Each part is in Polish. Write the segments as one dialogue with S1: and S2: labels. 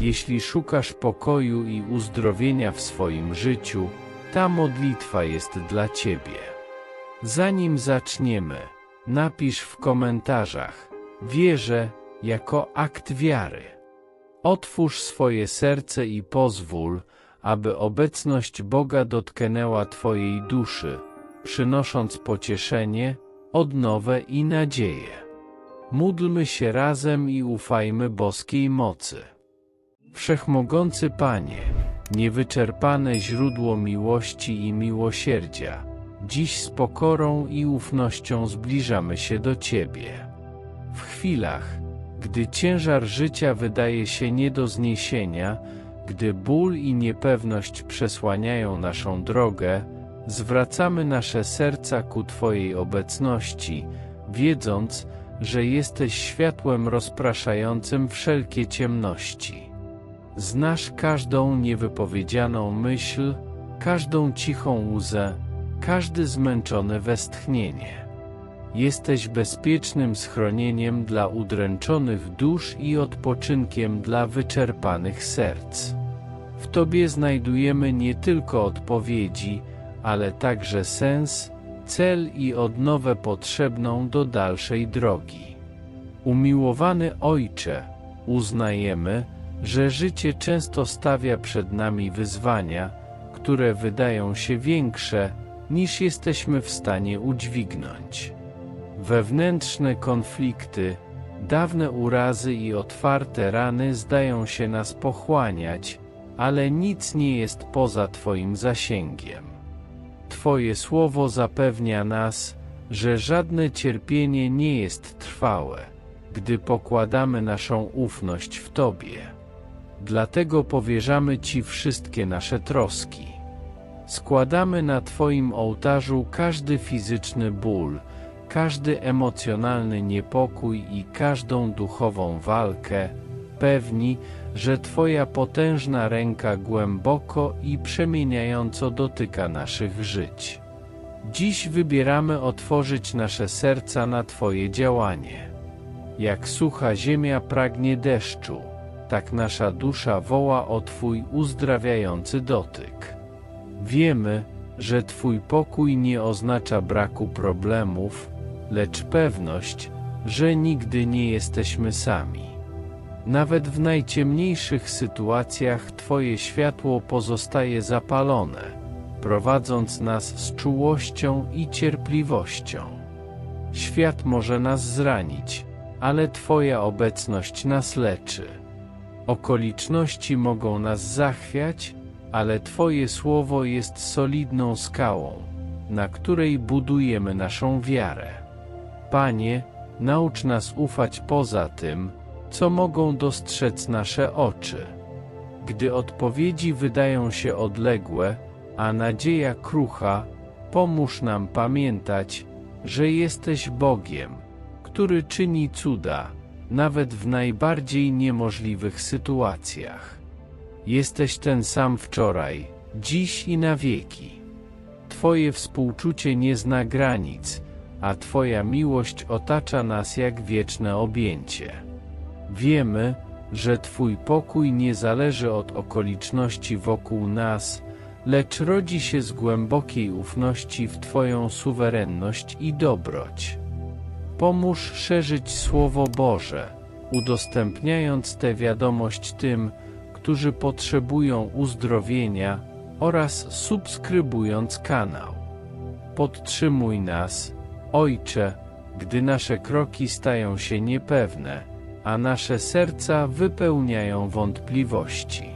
S1: Jeśli szukasz pokoju i uzdrowienia w swoim życiu, ta modlitwa jest dla Ciebie. Zanim zaczniemy, napisz w komentarzach wierzę jako akt wiary. Otwórz swoje serce i pozwól, aby obecność Boga dotknęła Twojej duszy, przynosząc pocieszenie, odnowę i nadzieję. Módlmy się razem i ufajmy boskiej mocy. Wszechmogący Panie, niewyczerpane źródło miłości i miłosierdzia, dziś z pokorą i ufnością zbliżamy się do Ciebie. W chwilach, gdy ciężar życia wydaje się nie do zniesienia, gdy ból i niepewność przesłaniają naszą drogę, zwracamy nasze serca ku Twojej obecności, wiedząc, że jesteś światłem rozpraszającym wszelkie ciemności. Znasz każdą niewypowiedzianą myśl, każdą cichą łzę, każdy zmęczone westchnienie. Jesteś bezpiecznym schronieniem dla udręczonych dusz i odpoczynkiem dla wyczerpanych serc. W Tobie znajdujemy nie tylko odpowiedzi, ale także sens, cel i odnowę potrzebną do dalszej drogi. Umiłowany Ojcze, uznajemy, że życie często stawia przed nami wyzwania, które wydają się większe, niż jesteśmy w stanie udźwignąć. Wewnętrzne konflikty, dawne urazy i otwarte rany zdają się nas pochłaniać, ale nic nie jest poza Twoim zasięgiem. Twoje słowo zapewnia nas, że żadne cierpienie nie jest trwałe, gdy pokładamy naszą ufność w Tobie. Dlatego powierzamy Ci wszystkie nasze troski. Składamy na Twoim ołtarzu każdy fizyczny ból, każdy emocjonalny niepokój i każdą duchową walkę, pewni, że Twoja potężna ręka głęboko i przemieniająco dotyka naszych żyć. Dziś wybieramy otworzyć nasze serca na Twoje działanie. Jak sucha ziemia pragnie deszczu, tak nasza dusza woła o Twój uzdrawiający dotyk. Wiemy, że Twój pokój nie oznacza braku problemów, lecz pewność, że nigdy nie jesteśmy sami. Nawet w najciemniejszych sytuacjach Twoje światło pozostaje zapalone, prowadząc nas z czułością i cierpliwością. Świat może nas zranić, ale Twoja obecność nas leczy. Okoliczności mogą nas zachwiać, ale Twoje słowo jest solidną skałą, na której budujemy naszą wiarę. Panie, naucz nas ufać poza tym, co mogą dostrzec nasze oczy. Gdy odpowiedzi wydają się odległe, a nadzieja krucha, pomóż nam pamiętać, że jesteś Bogiem, który czyni cuda, nawet w najbardziej niemożliwych sytuacjach. Jesteś ten sam wczoraj, dziś i na wieki. Twoje współczucie nie zna granic, a Twoja miłość otacza nas jak wieczne objęcie. Wiemy, że Twój pokój nie zależy od okoliczności wokół nas, lecz rodzi się z głębokiej ufności w Twoją suwerenność i dobroć. Pomóż szerzyć Słowo Boże, udostępniając tę wiadomość tym, którzy potrzebują uzdrowienia oraz subskrybując kanał. Podtrzymuj nas, Ojcze, gdy nasze kroki stają się niepewne, a nasze serca wypełniają wątpliwości.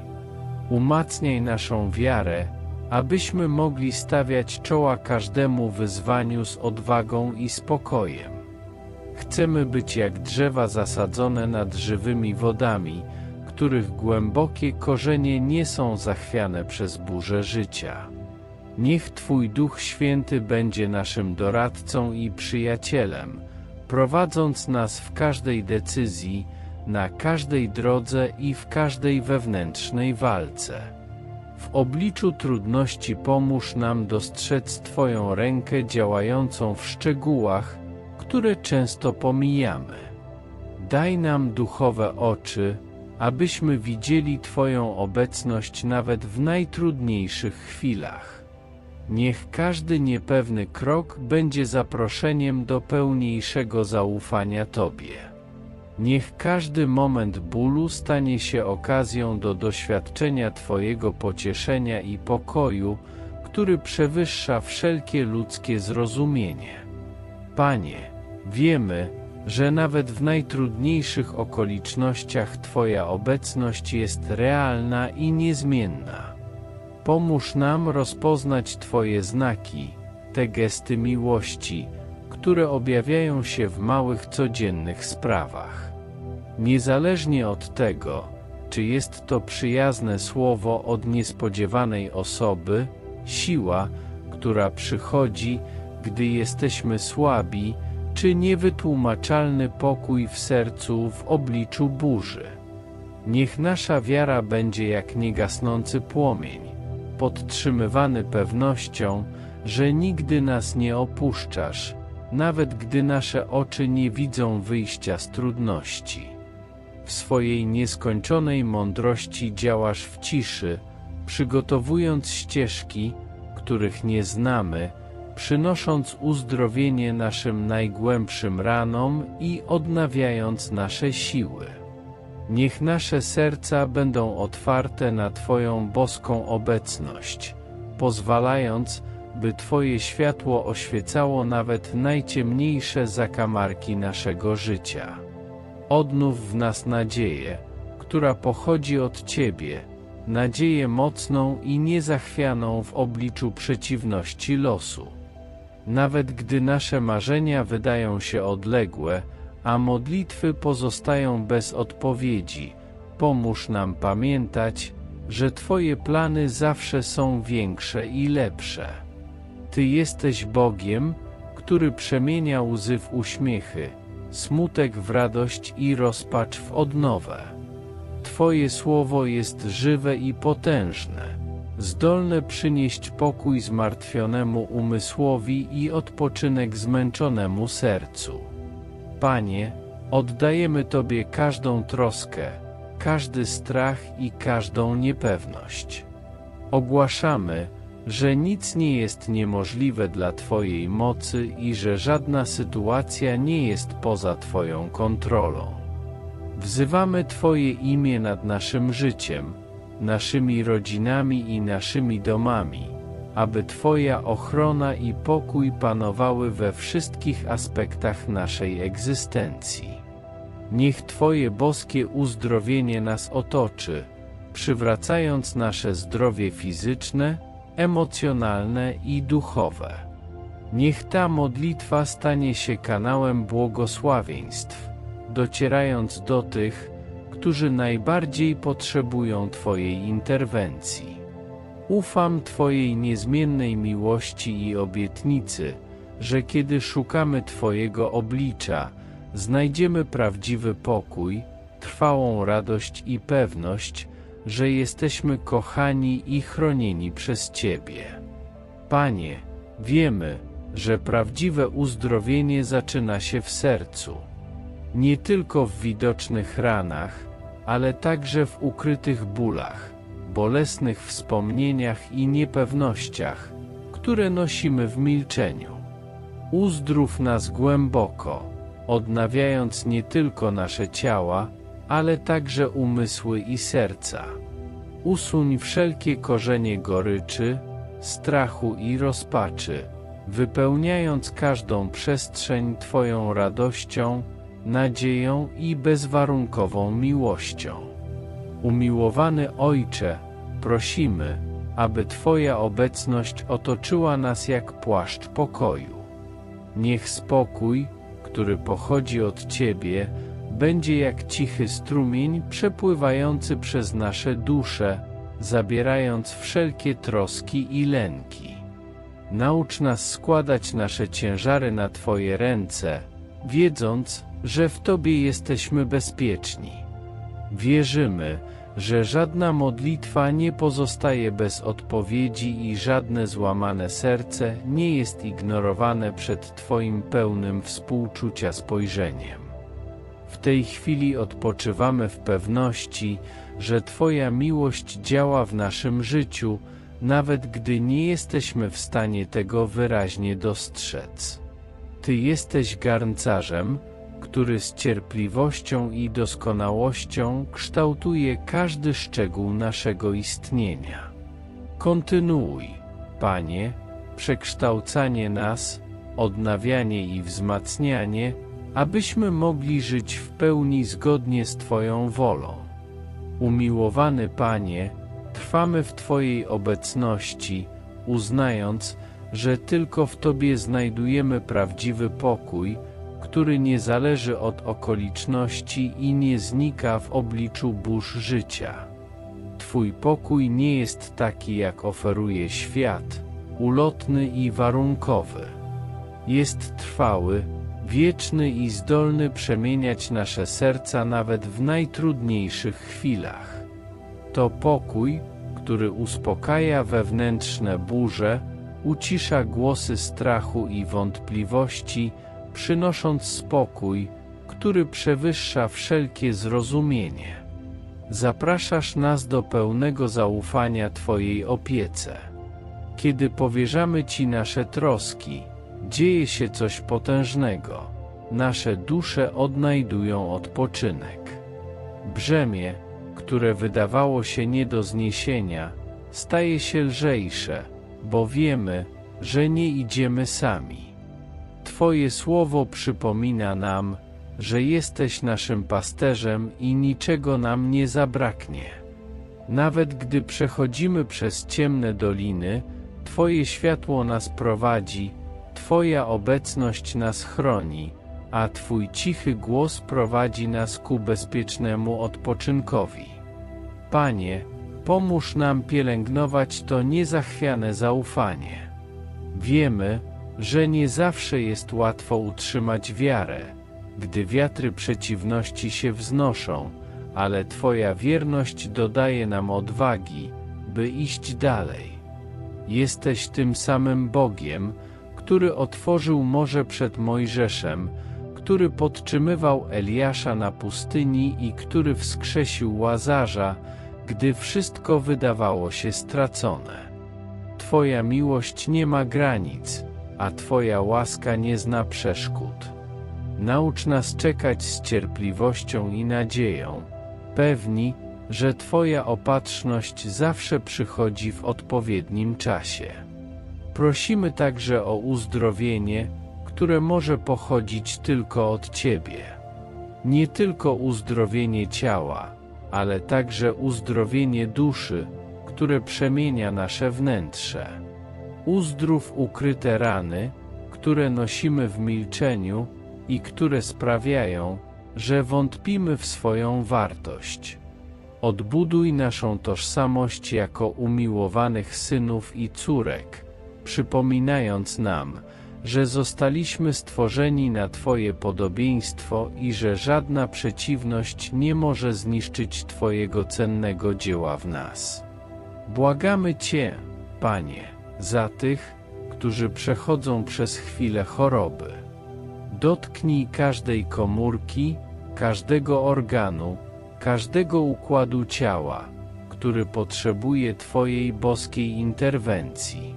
S1: Umacniaj naszą wiarę, abyśmy mogli stawiać czoła każdemu wyzwaniu z odwagą i spokojem. Chcemy być jak drzewa zasadzone nad żywymi wodami, których głębokie korzenie nie są zachwiane przez burze życia. Niech Twój Duch Święty będzie naszym doradcą i przyjacielem, prowadząc nas w każdej decyzji, na każdej drodze i w każdej wewnętrznej walce. W obliczu trudności pomóż nam dostrzec Twoją rękę działającą w szczegółach, które często pomijamy. Daj nam duchowe oczy, abyśmy widzieli Twoją obecność nawet w najtrudniejszych chwilach. Niech każdy niepewny krok będzie zaproszeniem do pełniejszego zaufania Tobie. Niech każdy moment bólu stanie się okazją do doświadczenia Twojego pocieszenia i pokoju, który przewyższa wszelkie ludzkie zrozumienie. Panie, wiemy, że nawet w najtrudniejszych okolicznościach Twoja obecność jest realna i niezmienna. Pomóż nam rozpoznać Twoje znaki, te gesty miłości, które objawiają się w małych codziennych sprawach. Niezależnie od tego, czy jest to przyjazne słowo od niespodziewanej osoby, siła, która przychodzi, gdy jesteśmy słabi, czy niewytłumaczalny pokój w sercu w obliczu burzy. Niech nasza wiara będzie jak niegasnący płomień, podtrzymywany pewnością, że nigdy nas nie opuszczasz, nawet gdy nasze oczy nie widzą wyjścia z trudności. W swojej nieskończonej mądrości działasz w ciszy, przygotowując ścieżki, których nie znamy, przynosząc uzdrowienie naszym najgłębszym ranom i odnawiając nasze siły. Niech nasze serca będą otwarte na Twoją boską obecność, pozwalając, by Twoje światło oświecało nawet najciemniejsze zakamarki naszego życia. Odnów w nas nadzieję, która pochodzi od Ciebie, nadzieję mocną i niezachwianą w obliczu przeciwności losu. Nawet gdy nasze marzenia wydają się odległe, a modlitwy pozostają bez odpowiedzi, pomóż nam pamiętać, że Twoje plany zawsze są większe i lepsze. Ty jesteś Bogiem, który przemienia łzy w uśmiechy, smutek w radość i rozpacz w odnowę. Twoje słowo jest żywe i potężne zdolne przynieść pokój zmartwionemu umysłowi i odpoczynek zmęczonemu sercu. Panie, oddajemy Tobie każdą troskę, każdy strach i każdą niepewność. Ogłaszamy, że nic nie jest niemożliwe dla Twojej mocy i że żadna sytuacja nie jest poza Twoją kontrolą. Wzywamy Twoje imię nad naszym życiem, naszymi rodzinami i naszymi domami, aby Twoja ochrona i pokój panowały we wszystkich aspektach naszej egzystencji. Niech Twoje boskie uzdrowienie nas otoczy, przywracając nasze zdrowie fizyczne, emocjonalne i duchowe. Niech ta modlitwa stanie się kanałem błogosławieństw, docierając do tych, którzy najbardziej potrzebują Twojej interwencji. Ufam Twojej niezmiennej miłości i obietnicy, że kiedy szukamy Twojego oblicza, znajdziemy prawdziwy pokój, trwałą radość i pewność, że jesteśmy kochani i chronieni przez Ciebie. Panie, wiemy, że prawdziwe uzdrowienie zaczyna się w sercu. Nie tylko w widocznych ranach, ale także w ukrytych bólach, bolesnych wspomnieniach i niepewnościach, które nosimy w milczeniu. Uzdrów nas głęboko, odnawiając nie tylko nasze ciała, ale także umysły i serca. Usuń wszelkie korzenie goryczy, strachu i rozpaczy, wypełniając każdą przestrzeń Twoją radością, nadzieją i bezwarunkową miłością. Umiłowany Ojcze, prosimy, aby Twoja obecność otoczyła nas jak płaszcz pokoju. Niech spokój, który pochodzi od Ciebie, będzie jak cichy strumień przepływający przez nasze dusze, zabierając wszelkie troski i lęki. Naucz nas składać nasze ciężary na Twoje ręce, wiedząc, że w Tobie jesteśmy bezpieczni. Wierzymy, że żadna modlitwa nie pozostaje bez odpowiedzi i żadne złamane serce nie jest ignorowane przed Twoim pełnym współczucia spojrzeniem. W tej chwili odpoczywamy w pewności, że Twoja miłość działa w naszym życiu, nawet gdy nie jesteśmy w stanie tego wyraźnie dostrzec. Ty jesteś garncarzem, który z cierpliwością i doskonałością kształtuje każdy szczegół naszego istnienia. Kontynuuj, Panie, przekształcanie nas, odnawianie i wzmacnianie, abyśmy mogli żyć w pełni zgodnie z Twoją wolą. Umiłowany Panie, trwamy w Twojej obecności, uznając, że tylko w Tobie znajdujemy prawdziwy pokój, który nie zależy od okoliczności i nie znika w obliczu burz życia. Twój pokój nie jest taki, jak oferuje świat, ulotny i warunkowy. Jest trwały, wieczny i zdolny przemieniać nasze serca nawet w najtrudniejszych chwilach. To pokój, który uspokaja wewnętrzne burze, ucisza głosy strachu i wątpliwości, przynosząc spokój, który przewyższa wszelkie zrozumienie. Zapraszasz nas do pełnego zaufania Twojej opiece. Kiedy powierzamy Ci nasze troski, dzieje się coś potężnego. Nasze dusze odnajdują odpoczynek. Brzemię, które wydawało się nie do zniesienia, staje się lżejsze, bo wiemy, że nie idziemy sami. Twoje słowo przypomina nam, że jesteś naszym pasterzem i niczego nam nie zabraknie. Nawet gdy przechodzimy przez ciemne doliny, Twoje światło nas prowadzi, Twoja obecność nas chroni, a Twój cichy głos prowadzi nas ku bezpiecznemu odpoczynkowi. Panie, pomóż nam pielęgnować to niezachwiane zaufanie. Wiemy, że nie zawsze jest łatwo utrzymać wiarę, gdy wiatry przeciwności się wznoszą, ale Twoja wierność dodaje nam odwagi, by iść dalej. Jesteś tym samym Bogiem, który otworzył morze przed Mojżeszem, który podtrzymywał Eliasza na pustyni i który wskrzesił Łazarza, gdy wszystko wydawało się stracone. Twoja miłość nie ma granic, a Twoja łaska nie zna przeszkód. Naucz nas czekać z cierpliwością i nadzieją, pewni, że Twoja opatrzność zawsze przychodzi w odpowiednim czasie. Prosimy także o uzdrowienie, które może pochodzić tylko od Ciebie. Nie tylko uzdrowienie ciała, ale także uzdrowienie duszy, które przemienia nasze wnętrze. Uzdrów ukryte rany, które nosimy w milczeniu i które sprawiają, że wątpimy w swoją wartość. Odbuduj naszą tożsamość jako umiłowanych synów i córek, przypominając nam, że zostaliśmy stworzeni na Twoje podobieństwo i że żadna przeciwność nie może zniszczyć Twojego cennego dzieła w nas. Błagamy Cię, Panie, za tych, którzy przechodzą przez chwilę choroby. Dotknij każdej komórki, każdego organu, każdego układu ciała, który potrzebuje Twojej boskiej interwencji.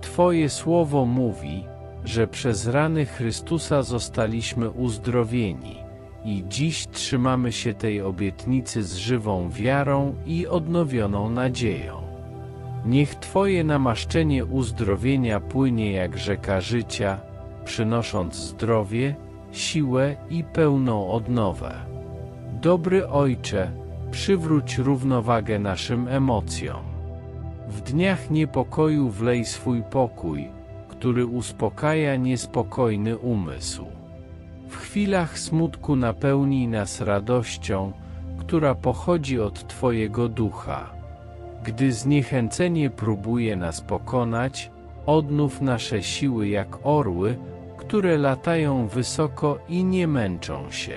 S1: Twoje słowo mówi, że przez rany Chrystusa zostaliśmy uzdrowieni i dziś trzymamy się tej obietnicy z żywą wiarą i odnowioną nadzieją. Niech Twoje namaszczenie uzdrowienia płynie jak rzeka życia, przynosząc zdrowie, siłę i pełną odnowę. Dobry Ojcze, przywróć równowagę naszym emocjom. W dniach niepokoju wlej swój pokój, który uspokaja niespokojny umysł. W chwilach smutku napełnij nas radością, która pochodzi od Twojego ducha. Gdy zniechęcenie próbuje nas pokonać, odnów nasze siły jak orły, które latają wysoko i nie męczą się.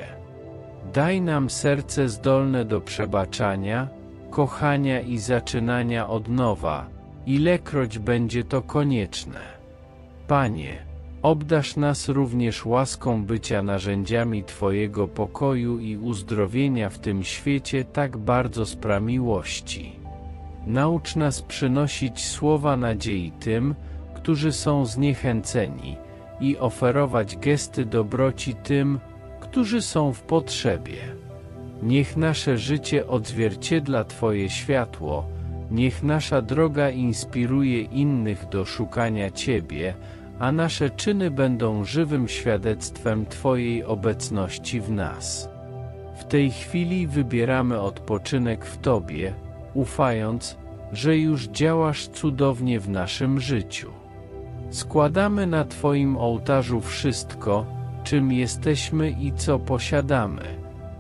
S1: Daj nam serce zdolne do przebaczania, kochania i zaczynania od nowa, ilekroć będzie to konieczne. Panie, Obdasz nas również łaską bycia narzędziami Twojego pokoju i uzdrowienia w tym świecie tak bardzo z miłości. Naucz nas przynosić słowa nadziei tym, którzy są zniechęceni, i oferować gesty dobroci tym, którzy są w potrzebie. Niech nasze życie odzwierciedla Twoje światło, niech nasza droga inspiruje innych do szukania Ciebie, a nasze czyny będą żywym świadectwem Twojej obecności w nas. W tej chwili wybieramy odpoczynek w Tobie, ufając, że już działasz cudownie w naszym życiu. Składamy na Twoim ołtarzu wszystko, czym jesteśmy i co posiadamy,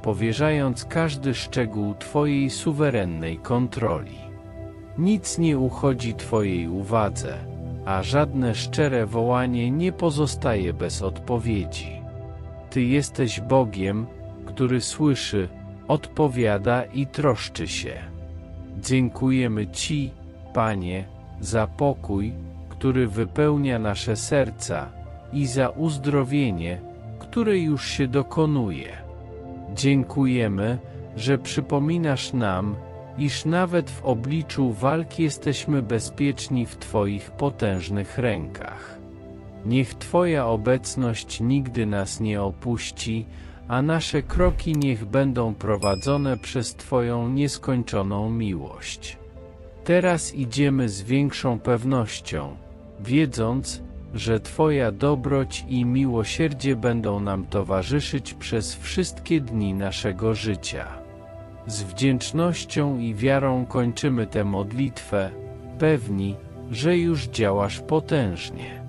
S1: powierzając każdy szczegół Twojej suwerennej kontroli. Nic nie uchodzi Twojej uwadze, a żadne szczere wołanie nie pozostaje bez odpowiedzi. Ty jesteś Bogiem, który słyszy, odpowiada i troszczy się. Dziękujemy Ci, Panie, za pokój, który wypełnia nasze serca, i za uzdrowienie, które już się dokonuje. Dziękujemy, że przypominasz nam, iż nawet w obliczu walki jesteśmy bezpieczni w Twoich potężnych rękach. Niech Twoja obecność nigdy nas nie opuści, a nasze kroki niech będą prowadzone przez Twoją nieskończoną miłość. Teraz idziemy z większą pewnością, wiedząc, że Twoja dobroć i miłosierdzie będą nam towarzyszyć przez wszystkie dni naszego życia. Z wdzięcznością i wiarą kończymy tę modlitwę, pewni, że już działasz potężnie.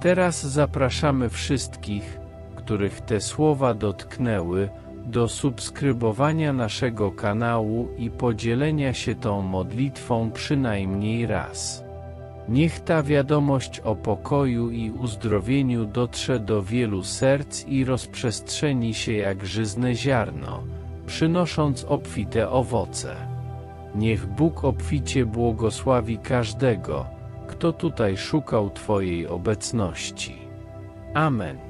S1: Teraz zapraszamy wszystkich, których te słowa dotknęły, do subskrybowania naszego kanału i podzielenia się tą modlitwą przynajmniej raz. Niech ta wiadomość o pokoju i uzdrowieniu dotrze do wielu serc i rozprzestrzeni się jak żyzne ziarno, przynosząc obfite owoce. Niech Bóg obficie błogosławi każdego, kto tutaj szukał Twojej obecności. Amen.